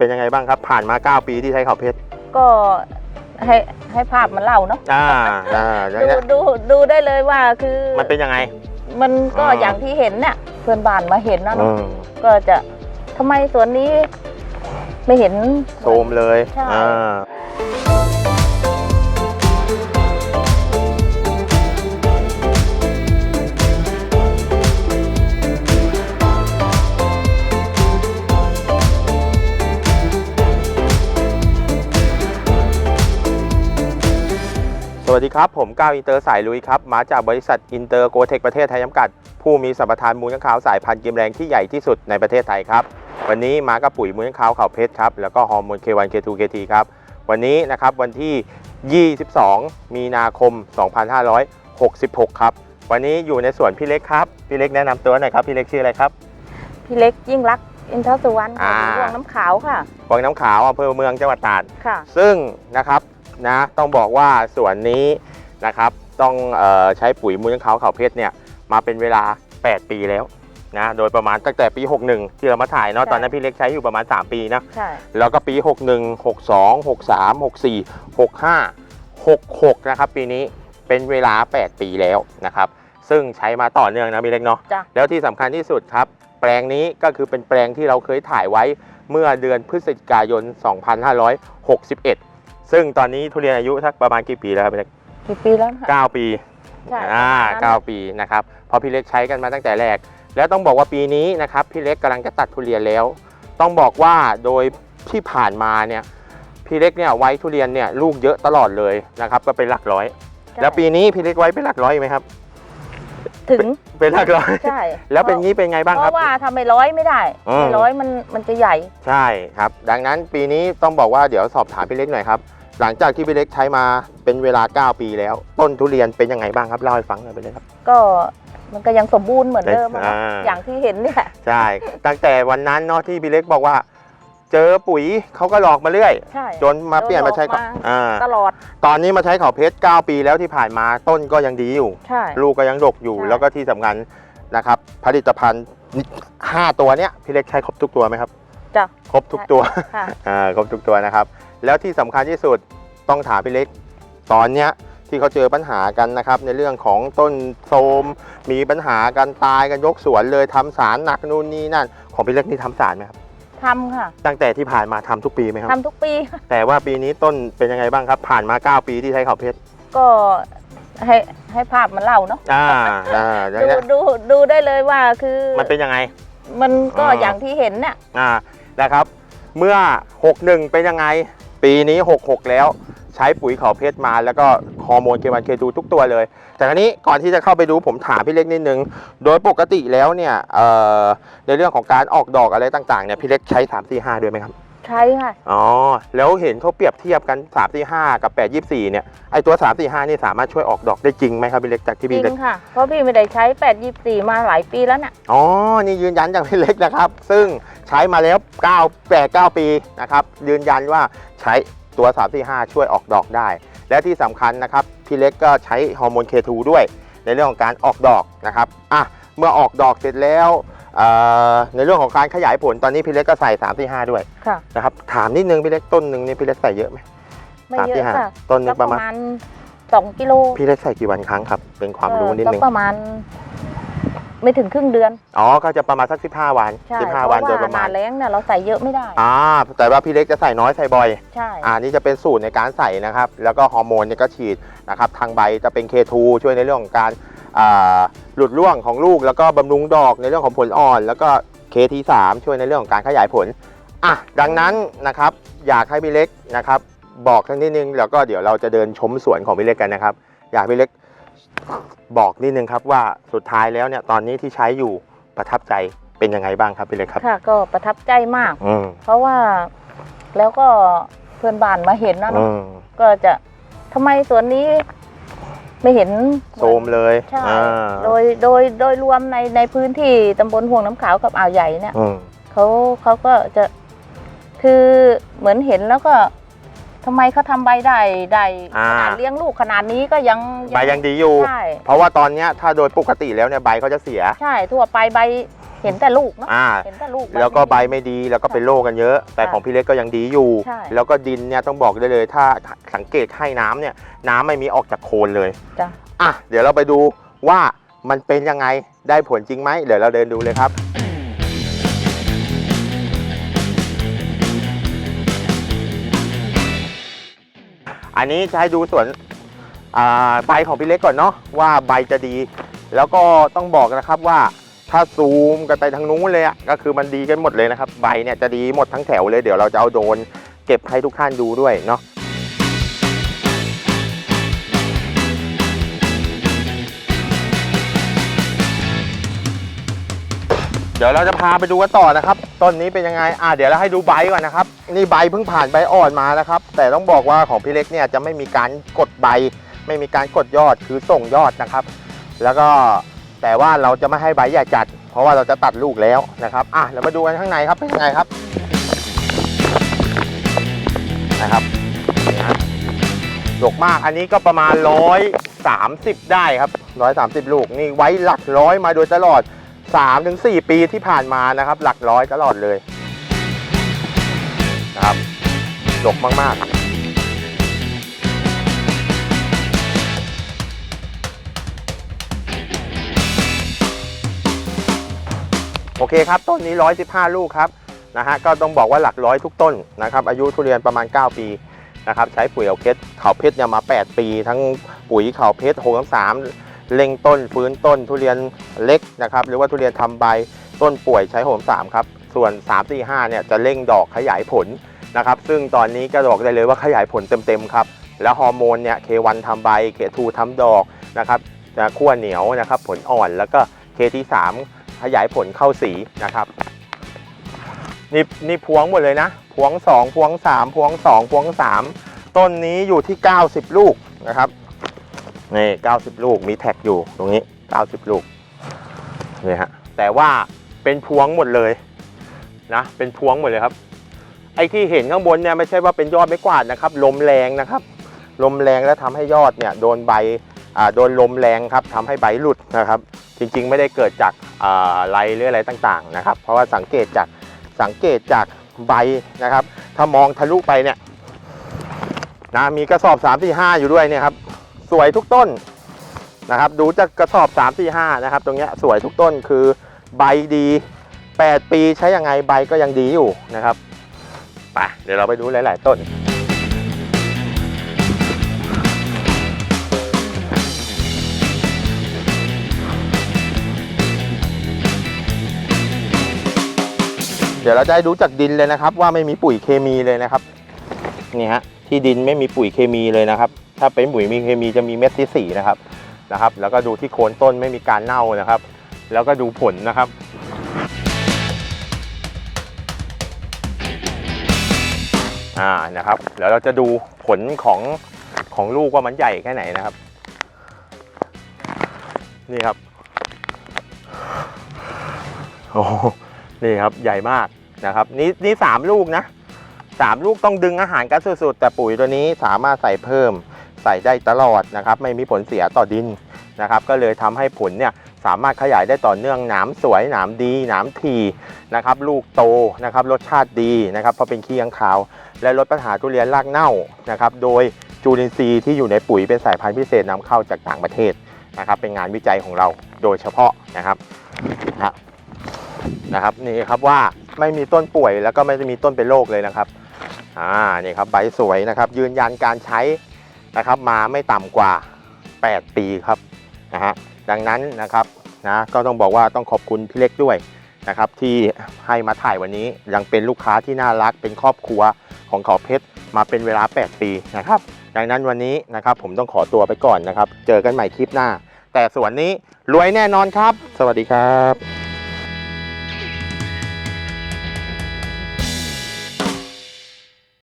เป็นยังไงบ้างครับ ผ่านมา 9 ปีที่ใช้ข่าวเพชรก็ให้ให้ภาพมันเล่าเนาะอ่าอ่าอย่างดูเงี้ยดูดูได้เลยว่าคือมันเป็นยังไง มันก็อ่า อย่างที่เห็นเนี่ยเพื่อนบ้านมาเห็นนะอืเนาะมก็จะทำไมสวนนี้ ไม่เห็นโซมเลยใช่ อ่า ครับผมก้าวอินเตอร์สายลุยครับ มาจากบริษัทอินเตอร์โกเทคประเทศไทยจำกัด ผู้มีสัมปทานมูลค้างคาวสายพันธุ์กิมแรงที่ใหญ่ที่สุดในประเทศไทยครับ วันนี้มากับปุ๋ยมูลค้างคาวเขาเพชรครับ แล้วก็ฮอร์โมน K1 K2 KT ครับ วันนี้นะครับวันที่ 22 มีนาคม 2566 ครับ วันนี้อยู่ในสวนพี่เล็กครับ พี่เล็กแนะนำตัวหน่อยครับ พี่เล็กชื่ออะไรครับ พี่เล็กยิ่งรักษณ์อินทสุวรรณอ่าค่ะดวงน้ำขาวค่ะ วังน้ำขาวอำเภอเมืองจังหวัดตราด ค่ะ ซึ่งนะครับ นะต้องบอกว่าสวนนี้นะครับต้องเออใช้ปุ๋ยมูลเขาเขาเพชรเนี่ยมาเป็นเวลา 8 ปีแล้วนะโดยประมาณตั้งแต่ปี 61 ที่เรามาถ่ายเนาะใช่ตอนนั้นพี่เล็กใช้อยู่ประมาณ 3 ปีนะใช่แล้วก็ปี 61 62 63 64 65 66 นะครับปีนี้เป็นเวลา 8 ปีแล้วนะครับซึ่งใช้มาต่อเนื่องนะพี่เล็กเนาะจ้ะแล้วที่สำคัญที่สุดครับ แปลงนี้ก็คือเป็นแปลงที่เราเคยถ่ายไว้เมื่อเดือนพฤศจิกายน 2561 ซึ่งตอนนี้ทุเรียนอายุสักประมาณกี่ปีแล้วครับพี่เล็กกี่ปีแล้วค่ะ9ปีใช่อ่าประมาณนั้น9ปีนะครับเพราะพี่เล็กใช้กันมาตั้งแต่แรก แล้วต้องบอกว่าปีนี้นะครับพี่เล็กกำลังจะตัดทุเรียนแล้ว ต้องบอกว่าโดยที่ผ่านมาเนี่ยพี่เล็กเนี่ยไว้ทุเรียนเนี่ยลูกเยอะตลอดเลยนะครับก็เป็นหลักร้อย ใช่ แล้วปีนี้พี่เล็กไว้เป็นหลักร้อยไหมครับ ถึงเป็นหลักร้อย ใช่แล้วเป็นงี้เป็นไงบ้างเพครับ ราะว่าทำไม่ร้อยไม่ได้อืม ไม่ร้อยมันมันจะใหญ่ ใช่ครับ ดังนั้นปีนี้ต้องบอกว่าเดี๋ยวสอบถามพี่เล็กหน่อยครับ หลังจากที่พี่เล็กใช้มาเป็นเวลา 9 ปีแล้ว ต้นทุเรียนเป็นยังไงบ้างครับเล่าให้ฟังหน่อยไปเลยครับ ก็มันก็ยังสมบูรณ์เหมือนเดิมอะเนาะอ่า อย่างที่เห็นเนี่ย ใช่ ตั้งแต่วันนั้นเนาะที่พี่เล็กบอกว่า เจอปุ๋ยเขาก็หลอกมาเรื่อย ใช่ จนมาเปลี่ยนมาใช้โดนหลอกมา อ่าตลอดตอนนี้มาใช้เขาเพชร 9 ปีแล้วที่ผ่านมาต้นก็ยังดีอยู่ ใช่ ลูกก็ยังดกอยู่ใช่ แล้วก็ที่สำคัญนะครับ ผลิตภัณฑ์5ตัวเนี้ยพี่เล็กใช้ครบทุกตัวไหมครับ จ้ะครบทุกตัว ค่ะ อ่าครบทุกตัวนะครับ แล้วที่สำคัญที่สุดต้องถามพี่เล็ก ตอนเนี้ยที่เขาเจอปัญหากันนะครับ ในเรื่องของต้นโทรมมีปัญหากันตายกันยกสวนเลยทำสารหนักนู่นนี่นั่น ของพี่เล็กนี่ทำสารไหมครับทำค่ะ ตั้งแต่ที่ผ่านมาทำทุกปีไหมครับทำทุกปี แต่ว่าปีนี้ต้นเป็นยังไงบ้างครับ ผ่านมา 9 ปีที่ใช้เขาเพชรก็ให้ให้ภาพมันเล่าเนาะอ่าอ่าอย่างดูเงี้ยดูดูได้เลยว่าคือ มันเป็นยังไง มันก็อ่าอย่างที่เห็นเนี่ยอ่านะครับ เมื่อ 61 เป็นยังไง ปีนี้ 66 แล้วใช้ปุ๋ยเขาเพชรมาแล้วก็ฮอร์โมนเควันเคทูทุกตัวเลย แต่ครั้นี้ก่อนที่จะเข้าไปดูผมถามพี่เล็กนิดนึง โดยปกติแล้วเนี่ยในเรื่องของการออกดอกอะไรต่างๆเนี่ยพี่เล็กใช้ 3 4 5 ด้วยไหมครับ ใช่ค่ะ อ๋อ แล้วเห็นเขาเปรียบเทียบกัน 3 4 5 กับ 8 24 เนี่ย ไอตัว 3 4 5 นี่สามารถช่วยออกดอกได้จริงไหมครับพี่เล็กจากที่จริพี่เล็กงค่ะ เพราะพี่ไม่ได้ใช้แปดยี่สี่มาหลายปีแล้วน่ะ อ๋อ นี่ยืนยันจากพี่เล็กนะครับ ซึ่งใช้มาแล้ว 9 8 9 ปีนะครับ ยืนยันว่าใช้ตัว 345 ช่วยออกดอกได้ และที่สำคัญนะครับ พี่เล็กก็ใช้ฮอร์โมน K2 ด้วย ในเรื่องของการออกดอกนะครับ อะ เมื่อออกดอกเสร็จแล้วเอ่อ ในเรื่องของการขยายผลตอนนี้พี่เล็กก็ใส่345ด้วยค่ะ นะครับถามนิดนึงพี่เล็กต้นหนึ่งนี่พี่เล็กใส่เยอะไหมไม่เยอะค่ะต้นหนึก็งปประระมาณมาณสองกิโลพี่เล็กใส่กี่วันครั้งครับ เป็นความรู้นิดนึงก็ประมาณ ไม่ถึงครึ่งเดือนอ๋อก็จะประมาณสัก15วันใช่เพ15ราะวันโดยปว่าระหมานาณแล้งเนี่ยเราใส่เยอะไม่ได้อ่าแต่ว่าพี่เล็กจะใส่น้อยใส่บ่อยใช่อ่านี่จะเป็นสูตรในการใส่นะครับ แล้วก็ฮอร์โมนเนี่ยก็ฉีดนะครับทางใบจะเป็น K2 ช่วยในเรื่องของการอ่า หลุดร่วงของลูกแล้วก็บำรุงดอกในเรื่องของผลอ่อน แล้วก็ KT3 ช่วยในเรื่องของการขยายผลอะดังนั้นนะครับอยากให้พี่เล็กนะครับบอกทั้งนิดนึงแล้วก็เดี๋ยวเราจะเดินชมสวนของพี่เล็กกันนะครับ อยากให้พี่เล็กบอกนิดนึงครับว่าสุดท้ายแล้วเนี่ยตอนนี้ที่ใช้อยู่ประทับใจเป็นยังไงบ้างครับพี่เล็กครับค่ะก็ประทับใจมาก อืมเพราะว่าแล้วก็เพื่อนบ้านมาเห็นนะอืเนาะม ก็จะทำไมสวนนี้ ไม่เห็นโซมเลยใช่อ่าโดยโดยโดยรวมในในพื้นที่ตำบลห่วงน้ำขาวกับอ่าวใหญ่เนี่ยอืมเขาเขาก็จะคือเหมือนเห็นแล้วก็ทำไมเขาทำใบได้ได้อ่า ขนาดเลี้ยงลูกขนาดนี้ก็ยังใบยังดีอยู่ ใช่เพราะว่าตอนเนี้ยถ้าโดยปกติแล้วเนี่ยใบเขาจะเสีย ใช่ทั่วไปใบ เห็นแต่ลูกเนาะอ่า เห็นแต่ลูกแล้วก็ใบไม่ดีแล้วก็เป็นโรคกันเยอะ แต่ของพี่เล็กก็ยังดีอยู่ใช่แล้วก็ดินเนี่ยต้องบอกได้เลย ถ้าสังเกตให้น้ำเนี่ย น้ำไม่มีออกจากโคนเลยจ้ะอะเดี๋ยวเราไปดูว่ามันเป็นยังไงได้ผลจริงไหมเดี๋ยวเราเดินดูเลยครับอันนี้จะให้ดูส่วนอ่าใบของพี่เล็กก่อนเนาะว่าใบจะดี แล้วก็ต้องบอกนะครับว่า ถ้าซูมกันไปทางนู้นเลยอะก็คือมันดีกันหมดเลยนะครับ ใบเนี่ยจะดีหมดทั้งแถวเลยเดี๋ยวเราจะเอาโดรนเก็บให้ทุกท่านดูด้วยเนาะเดี๋ยวเราจะพาไปดูกันต่อนะครับ ต้นนี้เป็นยังไง อ่าเดี๋ยวเราให้ดูใบก่อนนะครับ นี่ใบเพิ่งผ่านใบอ่อนมานะครับ แต่ต้องบอกว่าของพี่เล็กเนี่ยจะไม่มีการกดใบ ไม่มีการกดยอด คือส่งยอดนะครับ แล้วก็ แต่ว่าเราจะไม่ให้ใบใหญ่จัด เพราะว่าเราจะตัดลูกแล้วนะครับอะเรามาดูกันข้างในครับเป็นยังไงครับนะครับดกมากอันนี้ก็ประมาณร้อยสามสิบได้ครับร้อยสามสิบลูกนี่ไว้หลักร้อยมาโดยตลอด 3-4ถึงปีที่ผ่านมานะครับ หลักร้อยตลอดเลยนะครับดกมากๆ เคครับต้นนี้ 115 ลูกครับนะฮะก็ต้องบอกว่าหลักร้อยทุกต้นนะครับอายุทุเรียนประมาณ 9 ปีนะครับใช้ปุ๋ยเอาเพชรเขาเพชรเนี่ยมา 8 ปี ทั้งปุ๋ยเขาเพชร6 3เล็งต้นฟื้นต้นทุเรียนเล็กนะครับหรือว่าทุเรียนทำใบต้นป่วยใช้โหมสามครับส่วน 3 4 5เนี่ยจะเร่งดอกขยายผลนะครับซึ่งตอนนี้ก็บอกได้เลยว่าขยายผลเต็มๆครับแล้วฮอร์โมนเนี่ย K1 ทำใบ K2 ทำดอกนะครับจะขั้วเหนียวนะครับผลอ่อนแล้วก็ K3 ขยายผลเข้าสีนะครับนี่นี่พวงหมดเลยนะ พวง 2 พวง 3 พวง 2 พวง 3 ต้นนี้อยู่ที่ 90 ลูกนะครับนี่90 ลูกมีแท็กอยู่ตรงนี้ 90 ลูกนี่ฮะแต่ว่าเป็นพวงหมดเลยนะเป็นพวงหมดเลยครับ ไอ้ที่เห็นข้างบนเนี่ยไม่ใช่ว่าเป็นยอดไม้กวาดนะครับ ลมแรงนะครับ ลมแรงแล้วทำให้ยอดเนี่ยโดนใบโดนลมแรงครับทำให้ใบหลุดนะครับ จริงๆ ไม่ได้เกิดจาก ไรหรืออะไรต่างๆนะครับ เพราะว่าสังเกตจากสังเกตจากใบนะครับ ถ้ามองทะลุไปเนี่ยนะมีกระสอบ 3 4 5 อยู่ด้วยเนี่ยครับสวยทุกต้นนะครับดูจากกระสอบ 3 4 5 นะครับ ตรงเนี้ยสวยทุกต้นคือใบดี 8 ปีใช้ยังไงใบก็ยังดีอยู่นะครับไปเดี๋ยวเราไปดูหลาย ๆ ต้น เดี๋ยวเราจะให้ดูจากดินเลยนะครับ ว่าไม่มีปุ๋ยเคมีเลยนะครับนี่ฮะที่ดินไม่มีปุ๋ยเคมีเลยนะครับ ถ้าเป็นปุ๋ยมีเคมีจะมีเม็ดที่สี่นะครับนะครับ แล้วก็ดูที่โคนต้นไม่มีการเน่านะครับ แล้วก็ดูผลนะครับอ่านะครับเดี๋ยวเราจะดูผลของของลูกว่ามันใหญ่แค่ไหนนะครับ นี่ครับโอ้ นี่ครับใหญ่มากนะครับ นี่นี่สามลูกนะสามลูกต้องดึงอาหารกันสุดๆ แต่ปุ๋ยตัวนี้สามารถใส่เพิ่ม ใส่ได้ตลอดนะครับ ไม่มีผลเสียต่อดินนะครับ ก็เลยทำให้ผลเนี่ยสามารถขยายได้ต่อเนื่องหนามสวยหนามดีหนามทีนะครับ ลูกโตนะครับ รสชาติดีนะครับเพราะเป็นขี้ค้างคาว และลดปัญหาทุเรียนรากเน่านะครับ โดยจูลินทรีย์ที่อยู่ในปุ๋ยเป็นสายพันธุ์พิเศษนำเข้าจากต่างประเทศนะครับ เป็นงานวิจัยของเราโดยเฉพาะนะครับนะ นะครับนี่ครับว่าไม่มีต้นป่วยแล้วก็ไม่ได้มีต้นเป็นโรคเลยนะครับอ่านี่ครับใบสวยนะครับ ยืนยันการใช้นะครับ มาไม่ต่ำกว่า 8 ปีครับนะฮะดังนั้นนะครับนะก็ต้องบอกว่าต้องขอบคุณพี่เล็กด้วยนะครับ ที่ให้มาถ่ายวันนี้ยังเป็นลูกค้าที่น่ารักเป็นครอบครัวของเขาเพชรมาเป็นเวลา 8 ปีนะครับ ดังนั้นวันนี้นะครับ ผมต้องขอตัวไปก่อนนะครับ เจอกันใหม่คลิปหน้า แต่ส่วนนี้รวยแน่นอนครับ สวัสดีครับ